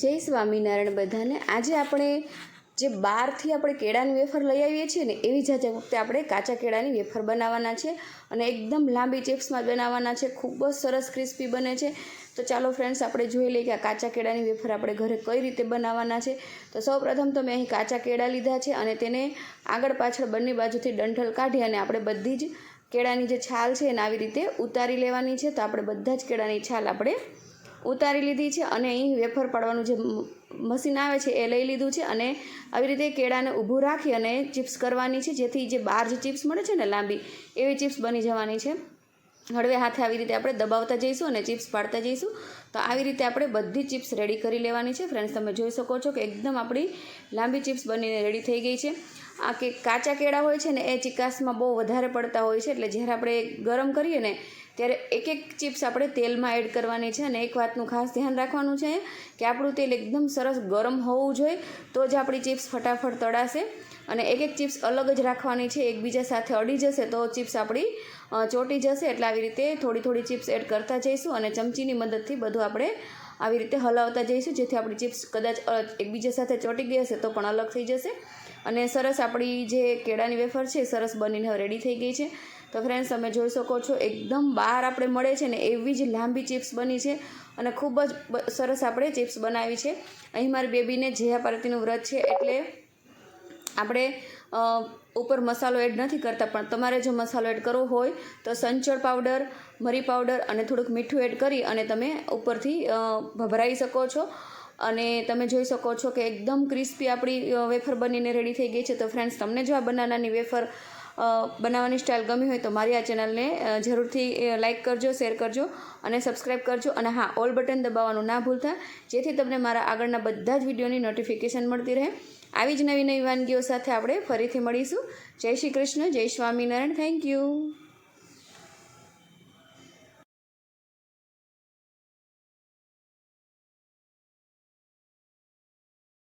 જય સ્વામિનારાયણ બધાને. આજે આપણે જે બહારથી આપણે કેળાની વેફર લઈ આવીએ છીએ ને, એવી જાતે વખતે આપણે કાચા કેળાની વેફર બનાવવાના છે અને એકદમ લાંબી ચિપ્સમાં બનાવવાના છે. ખૂબ જ સરસ ક્રિસ્પી બને છે. તો ચાલો ફ્રેન્ડ્સ, આપણે જોઈ લઈએ કે આ કાચા કેળાની વેફર આપણે ઘરે કઈ રીતે બનાવવાના છે. તો સૌપ્રથમ તો મેં અહીં કાચા કેળા લીધા છે અને તેને આગળ પાછળ બંને બાજુથી ડંઠલ કાઢી અને આપણે બધી જ કેળાની જે છાલ છે એને આવી રીતે ઉતારી લેવાની છે. તો આપણે બધા જ કેળાની છાલ આપણે ઉતારી લીધી છે અને અહીં વેફર પાડવાનું જે મશીન આવે છે એ લઈ લીધું છે અને આવી રીતે કેળાને ઊભું રાખી અને ચિપ્સ કરવાની છે, જેથી જે બહાર જે ચિપ્સ મળે છે ને લાંબી, એવી ચિપ્સ બની જવાની છે. હળવે હાથે આવી રીતે આપણે દબાવતા જઈશું અને ચિપ્સ પાડતા જઈશું. તો આવી રીતે આપણે બધી ચિપ્સ રેડી કરી લેવાની છે. ફ્રેન્ડ્સ, તમે જોઈ શકો છો કે એકદમ આપણી લાંબી ચિપ્સ બનીને રેડી થઈ ગઈ છે. આ કે કાચા કેળા હોય છે ને, એ ચિકાસમાં બહુ વધારે પડતા હોય છે, એટલે જ્યારે આપણે ગરમ કરીએ ને, ત્યારે એક એક ચિપ્સ આપણે તેલમાં એડ કરવાની છે અને એક વાતનું ખાસ ધ્યાન રાખવાનું છે કે આપણું તેલ એકદમ સરસ ગરમ હોવું જોઈએ, તો જ આપણી ચિપ્સ ફટાફટ તળાશે અને એક એક ચિપ્સ અલગ જ રાખવાની છે, એકબીજા સાથે અડી જશે તો ચિપ્સ આપણી ચોટી જશે, એટલે આવી રીતે થોડી થોડી ચિપ્સ એડ કરતા જઈશું અને ચમચીની મદદથી બધું આપણે આવી રીતે હલાવતા જઈશું, જેથી આપણી ચિપ્સ કદાચ એકબીજા સાથે ચોંટી ગઈ હશે તો પણ અલગ થઈ જશે. અને સરસ આપણી જે કેળાની વેફર છે સરસ બનીને હવે રેડી થઈ ગઈ છે. તો ફ્રેન્ડ્સ તમે જોઈ શકો છો, એકદમ બહાર આપણે મળે છે ને એવી જ લાંબી ચિપ્સ બની છે અને ખૂબ જ સરસ આપણે ચિપ્સ બનાવી છે. અહીં મારી બેબીને જયા પાર્વતીનું વ્રત છે એટલે આપણે ઉપર મસાલો એડ નથી કરતા, પણ તમારે જો મસાલો એડ કરવો હોય તો સંચળ પાવડર, મરી પાવડર અને થોડુંક મીઠું એડ કરી અને તમે ઉપરથી ભભરાઈ શકો છો. અને તમે જોઈ શકો છો કે એકદમ ક્રિસ્પી આપણી વેફર બનીને રેડી થઈ ગઈ છે. તો ફ્રેન્ડ્સ તમને જો આ બનાનાની વેફર બનાવવાની સ્ટાઇલ ગમી હોય તો મારી આ ચેનલને જરૂરથી લાઇક કરજો શેર કરજો અને સબસ્ક્રાઇબ કરજો. અને હા ઓલ બટન દબાવવાનું ના ભૂલતા. જેથી તમને મારા આગળના બધા જ વિડીયોની નોટિફિકેશન મળતી રહે. આવી જ નવી નવી વાનગીઓ સાથે આપણે ફરીથી મળીશું. જય શ્રી કૃષ્ણ, જય સ્વામિનારાયણ. Thank you